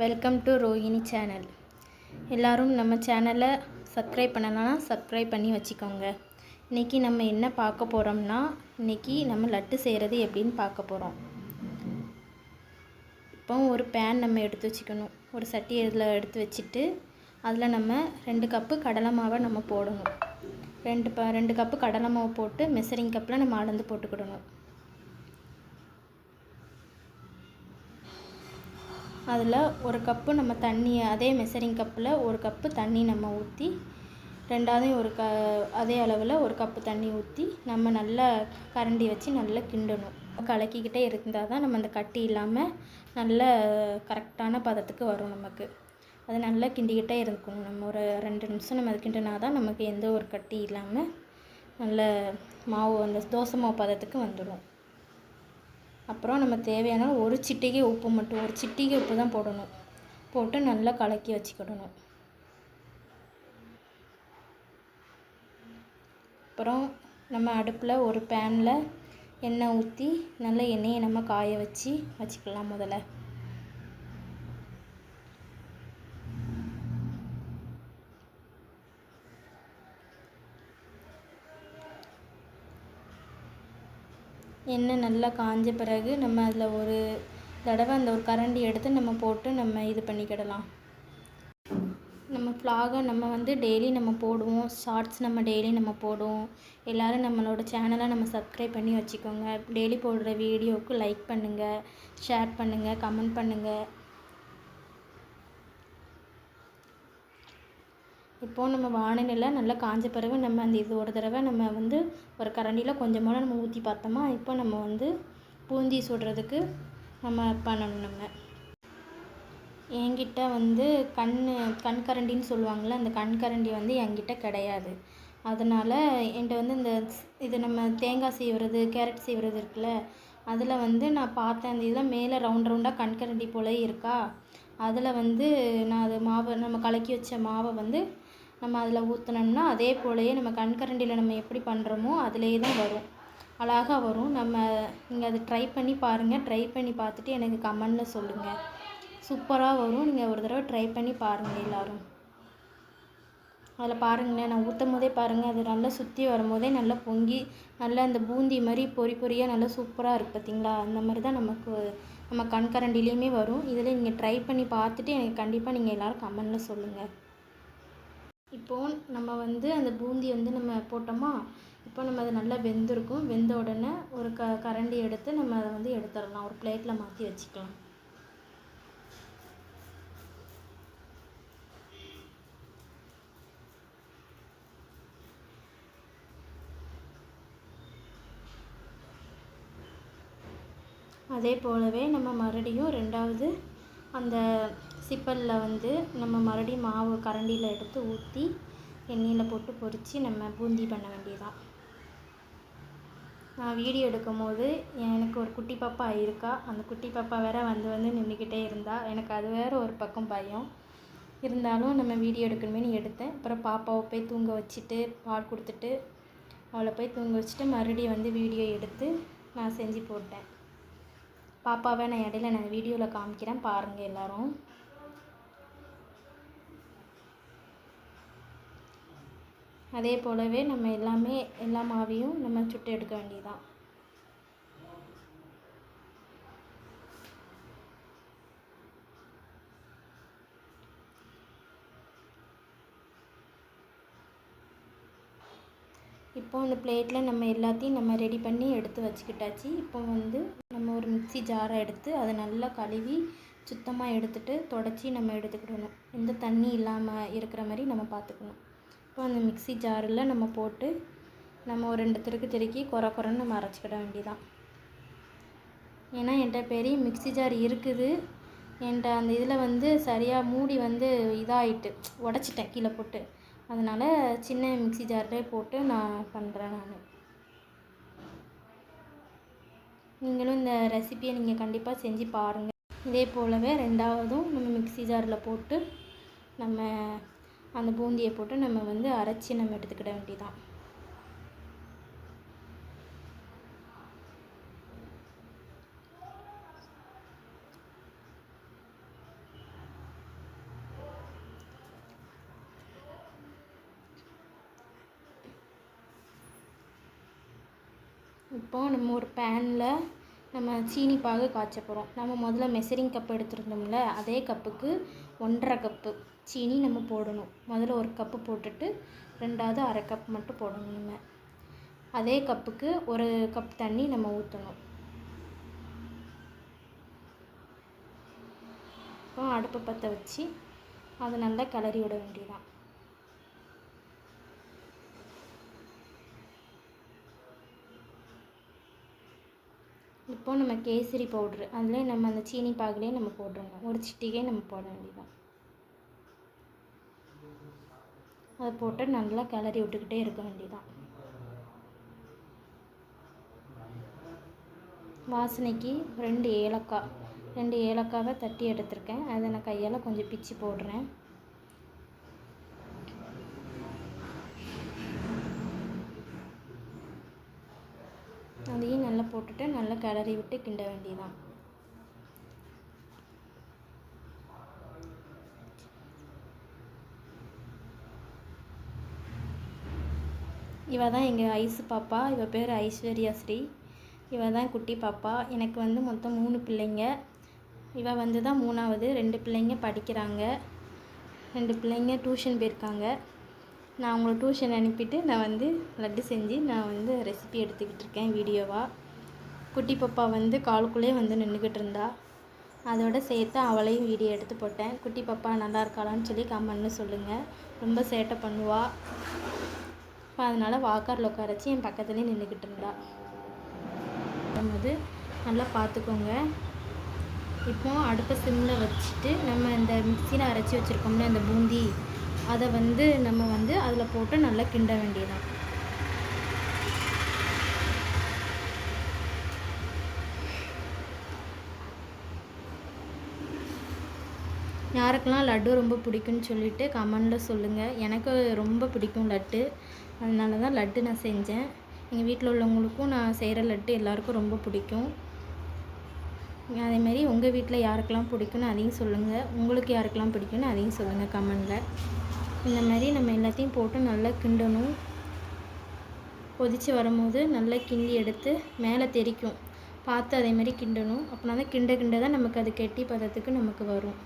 Welcome to Rohini channel. எல்லோரும் நம்ம சேனலை சப்ஸ்கிரைப் பண்ணலன்னா சப்ஸ்கிரைப் பண்ணி வச்சுக்கோங்க. இன்றைக்கி நம்ம என்ன பார்க்க போகிறோம்னா இன்றைக்கி நம்ம லட்டு செய்கிறது எப்படின்னு பார்க்க போகிறோம் இப்போ ஒரு பேன் நம்ம எடுத்து வச்சுக்கணும். ஒரு சட்டி இதில் எடுத்து வச்சுட்டு அதில் நம்ம ரெண்டு கப்பு கடலை மாவை நம்ம போடணும். ரெண்டு ப ரெண்டு கப்பு கடலை மாவு போட்டு மெசரிங் கப்பில் நம்ம அளந்து போட்டுக்கிடணும். அதில் ஒரு கப்பு நம்ம தண்ணியை அதே மெசரிங் கப்பில் ஒரு கப்பு தண்ணி நம்ம ஊற்றி ரெண்டாவதையும் ஒரு க அதே அளவில் ஒரு கப்பு தண்ணி ஊற்றி நம்ம நல்லா கரண்டி வச்சு நல்லா கிண்டணும். கலக்கிக்கிட்டே இருந்தால் தான் நம்ம அந்த கட்டி இல்லாமல் நல்ல கரெக்டான பதத்துக்கு வரும் நமக்கு. அது நல்லா கிண்டிக்கிட்டே இருக்கணும். நம்ம ஒரு ரெண்டு நிமிஷம் நம்ம அது கிண்டினா தான் நமக்கு எந்த ஒரு கட்டி இல்லாமல் நல்ல மாவு அந்த தோசை மாவு பதத்துக்கு வந்துடும். அப்புறம் நம்ம தேவையான ஒரு சிட்டிகை உப்பு மட்டும் ஒரு சிட்டிகை உப்பு தான் போடணும். போட்டு நல்லா கலக்கி வச்சுக்கிடணும். அப்புறம் நம்ம அடுப்பில் ஒரு பேனில் எண்ணெய் ஊற்றி நல்ல எண்ணெயை நம்ம காய வச்சு வச்சுக்கலாம் முதல்ல. எண்ணெய் நல்லா காஞ்ச பிறகு நம்ம அதில் ஒரு தடவை அந்த ஒரு கரண்டி எடுத்து நம்ம போட்டு நம்ம இது பண்ணிக்கிடலாம். நம்ம ஃப்ளாகை நம்ம வந்து டெய்லி நம்ம போடுவோம். ஷார்ட்ஸ் நம்ம டெய்லி நம்ம போடுவோம். எல்லோரும் நம்மளோட சேனலை நம்ம சப்ஸ்கிரைப் பண்ணி வச்சுக்கோங்க. டெய்லி போடுற வீடியோவுக்கு லைக் பண்ணுங்கள் ஷேர் பண்ணுங்கள் கமெண்ட் பண்ணுங்கள் இப்போது நம்ம வானிலையில் நல்லா காஞ்ச பிறகு நம்ம அந்த இது ஒரு தடவை நம்ம வந்து ஒரு கரண்டியில் கொஞ்சமாக நம்ம ஊற்றி பார்த்தோமா இப்போ நம்ம வந்து பூந்தி சுடுறதுக்கு நம்ம பண்ணணும் நம்ம. என்கிட்ட வந்து கண் கண் கரண்டின்னு சொல்லுவாங்கள்ல அந்த கண் கரண்டி வந்து என்கிட்ட கிடையாது. அதனால் என்கிட்ட வந்து இந்த இது நம்ம தேங்காய் சீவுறது கேரட் சீவுறது இருக்குல்ல அதில் வந்து நான் பார்த்தேன் அந்த இதில் மேலே ரவுண்ட் ரவுண்டாக கண் கரண்டி போல இருக்கா. அதில் வந்து நான் அது மாவை நம்ம கலக்கி வச்ச மாவை வந்து நம்ம அதில் ஊற்றுனோம்னா அதே போலயே நம்ம கண்கரண்டியில் நம்ம எப்படி பண்ணுறோமோ அதிலே தான் வரும். அழகாக வரும். நம்ம நீங்கள் அதை ட்ரை பண்ணி பாருங்கள் ட்ரை பண்ணி பார்த்துட்டு எனக்கு கமெண்டில் சொல்லுங்கள் சூப்பராக வரும். நீங்கள் ஒரு தடவை ட்ரை பண்ணி பாருங்கள் எல்லோரும். அதில் பாருங்களேன். நான் ஊற்றும் போதே பாருங்கள் அது நல்லா சுற்றி வரும்போதே நல்லா பொங்கி நல்லா அந்த பூந்தி மாதிரி பொறி பொறியாக நல்லா சூப்பராக இருக்குது பார்த்தீங்களா அந்த மாதிரி தான் நமக்கு நம்ம கண்கரண்டிலையுமே வரும். இதில் நீங்கள் ட்ரை பண்ணி பார்த்துட்டு எனக்கு கண்டிப்பாக நீங்கள் எல்லோரும் கமெண்டில் சொல்லுங்கள் இப்போது நம்ம வந்து அந்த பூந்தி வந்து நம்ம போட்டோமா இப்போ நம்ம அது நல்லா வெந்திருக்கும். வெந்த உடனே ஒரு க கரண்டி எடுத்து நம்ம அதை வந்து எடுத்துடலாம். ஒரு பிளேட்டில் மாற்றி வச்சுக்கலாம். அதே போலவே நம்ம மறுபடியும் ரெண்டாவது அந்த சிப்பலில் வந்து நம்ம மறுபடியும் மாவு கரண்டியில் எடுத்து ஊற்றி எண்ணெயில் போட்டு பொரித்து நம்ம பூந்தி பண்ண வேண்டியதான் நான் வீடியோ எடுக்கும் போது எனக்கு ஒரு குட்டி பாப்பா இருக்கா? அந்த குட்டி பாப்பா வேற வந்து வந்து நின்றுக்கிட்டே இருந்தா. எனக்கு அது வேற ஒரு பக்கம் பயம். இருந்தாலும் நம்ம வீடியோ எடுக்கணுமேனு எடுத்தேன். அப்புறம் பாப்பாவை போய் தூங்க வச்சுட்டு பால் கொடுத்துட்டு அவளை போய் தூங்க வச்சுட்டு மறுபடியும் வந்து வீடியோ எடுத்து நான் செஞ்சு போட்டேன். பாப்பாவை நான் இடையில நான் வீடியோவில் காமிக்கிறேன் பாருங்கள் எல்லோரும். அதே போலவே நம்ம எல்லாமே எல்லா மாவையும் நம்ம சுட்டு எடுக்க வேண்டியதான் இப்போ அந்த பிளேட்டில் நம்ம எல்லாத்தையும் நம்ம ரெடி பண்ணி எடுத்து வச்சுக்கிட்டாச்சு. இப்போ வந்து நம்ம ஒரு மிக்சி ஜாரை எடுத்து அதை நல்லா கழுவி சுத்தமாக எடுத்துகிட்டு தொடச்சி நம்ம எடுத்துக்கிடணும். எந்த தண்ணி இல்லாமல் இருக்கிற மாதிரி நம்ம பார்த்துக்கணும். இப்போ அந்த மிக்சி ஜாரில் நம்ம போட்டு நம்ம ஒரு ரெண்டு திருக்கு திருக்கி குறை குறைன்னு நம்ம அரைச்சிக்கிட வேண்டியதான் ஏன்னா என்கிட்ட பெரிய மிக்சி ஜார் இருக்குது. என்கிட்ட அந்த இதில் வந்து சரியாக மூடி வந்து இதாகிட்டு உடச்சிட்டேன் கீழே போட்டு. அதனால் சின்ன மிக்சி ஜார்லே போட்டு நான் பண்ணுறேன் நான். நீங்களும் இந்த ரெசிப்பியை நீங்கள் கண்டிப்பாக செஞ்சு பாருங்கள் இதே போலவே ரெண்டாவதும் நம்ம மிக்சி ஜாரில் போட்டு நம்ம அந்த பூந்தியை போட்டு நம்ம வந்து அரைச்சி நம்ம எடுத்துக்கிட வேண்டியதான் இப்போது நம்ம ஒரு பேனில் நம்ம சீனி பாகு காய்ச்ச போகிறோம் நம்ம முதல்ல மெசரிங் கப் எடுத்துருந்தோம்ல அதே கப்புக்கு ஒன்றரை கப்பு சீனி நம்ம போடணும். முதல்ல ஒரு கப்பு போட்டுட்டு ரெண்டாவது அரை கப் மட்டும் போடணும் நம்ம. அதே கப்புக்கு ஒரு கப் தண்ணி நம்ம ஊற்றணும் இப்போ அடுப்பை பற்ற வச்சு அதை நல்லா கிளறி விட வேண்டியதான் இப்போ நம்ம கேசரி பவுட்ரு அதிலே நம்ம அந்த சீனி பாகுலேயே நம்ம போட்டுருணும் ஒரு சிட்டிக்கே நம்ம போட வேண்டியதான் அதை போட்டு நல்லா கிளறி விட்டுக்கிட்டே இருக்க வேண்டியதான் வாசனைக்கு ரெண்டு ஏலக்காய் ரெண்டு ஏலக்காவை தட்டி எடுத்திருக்கேன். அதை நான் கையால் கொஞ்சம் பிச்சு போடுறேன். அதையும் நல்லா போட்டுட்டு நல்லா கிளறி விட்டு கிண்ட வேண்டியதான் இவ தான் எங்கள் ஐஸ் பாப்பா இவ பேர் ஐஸ்வர்யா ஸ்ரீ. இவ தான் குட்டி பாப்பா. எனக்கு வந்து மொத்தம் மூணு பிள்ளைங்க. இவ வந்து தான் மூணாவது. ரெண்டு பிள்ளைங்க படிக்கிறாங்க. ரெண்டு பிள்ளைங்க டியூஷன் போயிருக்காங்க. நான் உங்களை டியூஷன் அனுப்பிட்டு நான் வந்து லட்டு செஞ்சு நான் வந்து ரெசிபி எடுத்துக்கிட்டு இருக்கேன் வீடியோவாக குட்டி பாப்பா வந்து காலுக்குள்ளே வந்து நின்றுக்கிட்டு இருந்தா. அதோட சேர்த்து அவளையும் வீடியோ எடுத்து போட்டேன். குட்டி பாப்பா நல்லா இருக்காளான்னு சொல்லி கமெண்ட்னு சொல்லுங்கள் ரொம்ப சேட்டை பண்ணுவா. இப்போ அதனால் வாக்கரில் உட்காரச்சு என் பக்கத்துலேயே நின்றுக்கிட்டு இருந்தா. போது நல்லா பார்த்துக்கோங்க இப்போ அடுப்பை சிம்மில் வச்சுட்டு நம்ம இந்த மிக்சியில் அரைச்சி வச்சுருக்கோம்ல அந்த பூந்தி. அதை வந்து நம்ம வந்து அதில் போட்டு நல்லா கிண்ட வேண்டியதான் யாருக்கெல்லாம் லட்டு ரொம்ப பிடிக்கும்னு சொல்லிட்டு கமெண்டில் சொல்லுங்கள் எனக்கு ரொம்ப பிடிக்கும் லட்டு. அதனால தான் லட்டு நான் செஞ்சேன். எங்கள் வீட்டில் உள்ளவங்களுக்கும் நான் செய்கிற லட்டு எல்லாருக்கும் ரொம்ப பிடிக்கும். அதேமாரி உங்கள் வீட்டில் யாருக்கெல்லாம் பிடிக்கும்னு அதையும் சொல்லுங்கள் உங்களுக்கு யாருக்கெல்லாம் பிடிக்கும்னு அதையும் சொல்லுங்கள் கமெண்டில். இந்த மாதிரி நம்ம எல்லாத்தையும் போட்டு நல்லா கிண்டணும். கொதித்து வரும்போது நல்லா கிண்டி எடுத்து மேலே தெறிக்கும் பார்த்து அதே மாதிரி கிண்டணும். அப்படின்னா தான் கிண்ட கிண்ட தான் நமக்கு அது கெட்டி பதத்துக்கு நமக்கு வரும்.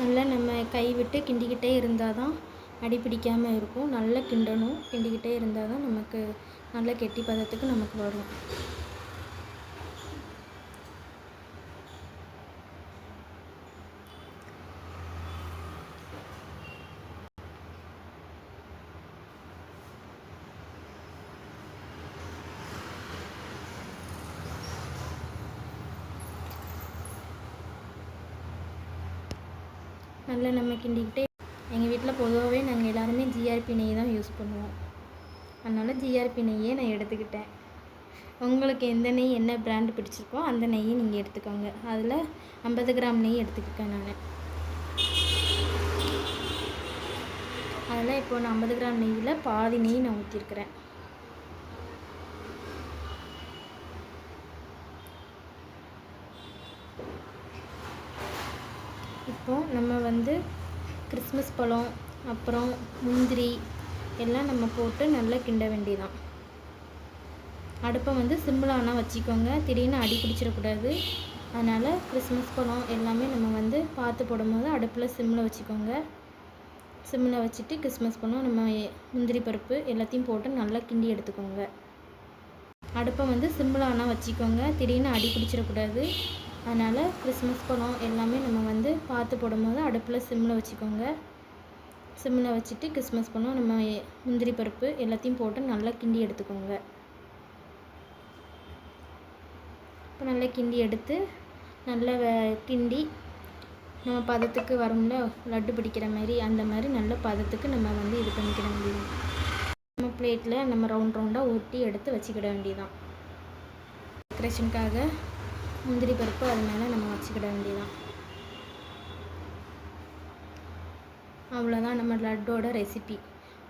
நல்லா நம்ம கை விட்டு கிண்டிக்கிட்டே இருந்தால் தான் அடி பிடிக்காமல் இருக்கும். நல்லா கிண்டணும் கிண்டிக்கிட்டே இருந்தால் தான் நமக்கு நல்ல கெட்டி பதத்துக்கு நமக்கு வரும். நல்லா நம்ம கிண்டிக்கிட்டே எங்கள் வீட்டில் பொதுவாகவே நாங்கள் எல்லாருமே ஜிஆர்பி நெய் தான் யூஸ் பண்ணுவோம். அதனால் ஜிஆர்பி நெய்யே நான் எடுத்துக்கிட்டேன். உங்களுக்கு எந்த நெய் என்ன பிராண்ட் பிடிச்சிருக்கோ அந்த நெய்யை நீங்கள் எடுத்துக்கோங்க. அதில் ஐம்பது கிராம் நெய் எடுத்துக்கிட்டேன் நான். அதில் இப்போ நான் ஐம்பது கிராம் நெய்யில் பாதி நெய் நான் ஊற்றிருக்கிறேன் இப்போ நம்ம வந்து கிறிஸ்மஸ் பழம் அப்புறம் முந்திரி எல்லாம் நம்ம போட்டு நல்லா கிண்ட வேண்டியதான் அடுப்பை வந்து சிம்பிளானா வச்சுக்கோங்க. திடீர்னு அடி பிடிச்சிடக்கூடாது. அதனால் கிறிஸ்மஸ் பழம் எல்லாமே நம்ம வந்து பார்த்து போடும்போது அடுப்பில் சிம்மில் வச்சுக்கோங்க. சிம்மில் வச்சுட்டு கிறிஸ்மஸ் பழம் நம்ம முந்திரி பருப்பு எல்லாத்தையும் போட்டு நல்லா கிண்டி எடுத்துக்கோங்க. அடுப்பை வந்து சிம்பிளானா வச்சுக்கோங்க. திடீர்னு அடி பிடிச்சிடக்கூடாது. அதனால் கிறிஸ்மஸ் பழம் எல்லாமே நம்ம வந்து பார்த்து போடும்போது அடுப்பில் சிம்மில் வச்சுக்கோங்க. சிம்மில் வச்சுட்டு கிறிஸ்மஸ் பழம் நம்ம முந்திரி பருப்பு எல்லாத்தையும் போட்டு நல்லா கிண்டி எடுத்துக்கோங்க. இப்போ நல்லா கிண்டி எடுத்து நல்லா கிண்டி நம்ம பதத்துக்கு வரும்ல லட்டு பிடிக்கிற மாதிரி அந்த மாதிரி நல்ல பதத்துக்கு நம்ம வந்து இது பண்ணிக்கிட வேண்டியது நம்ம பிளேட்டில் நம்ம ரவுண்ட் ரவுண்டாக ஒட்டி எடுத்து வச்சுக்கிட வேண்டியதான் டெக்கரேஷனுக்காக முந்திரி பருப்பு அது மேலே நம்ம வச்சுக்கிட வேண்டியதான் அவ்வளோதான் நம்ம லட்டோட ரெசிபி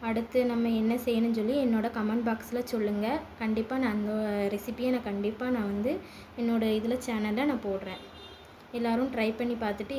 அடுத்து நம்ம என்ன செய்யணும்னு சொல்லி என்னோடய கமெண்ட் பாக்ஸில் சொல்லுங்கள் கண்டிப்பாக நான் அந்த ரெசிபியை நான் கண்டிப்பாக நான் வந்து என்னோடய இதில் சேனலில் நான் போடுறேன். எல்லோரும் ட்ரை பண்ணி பார்த்துட்டு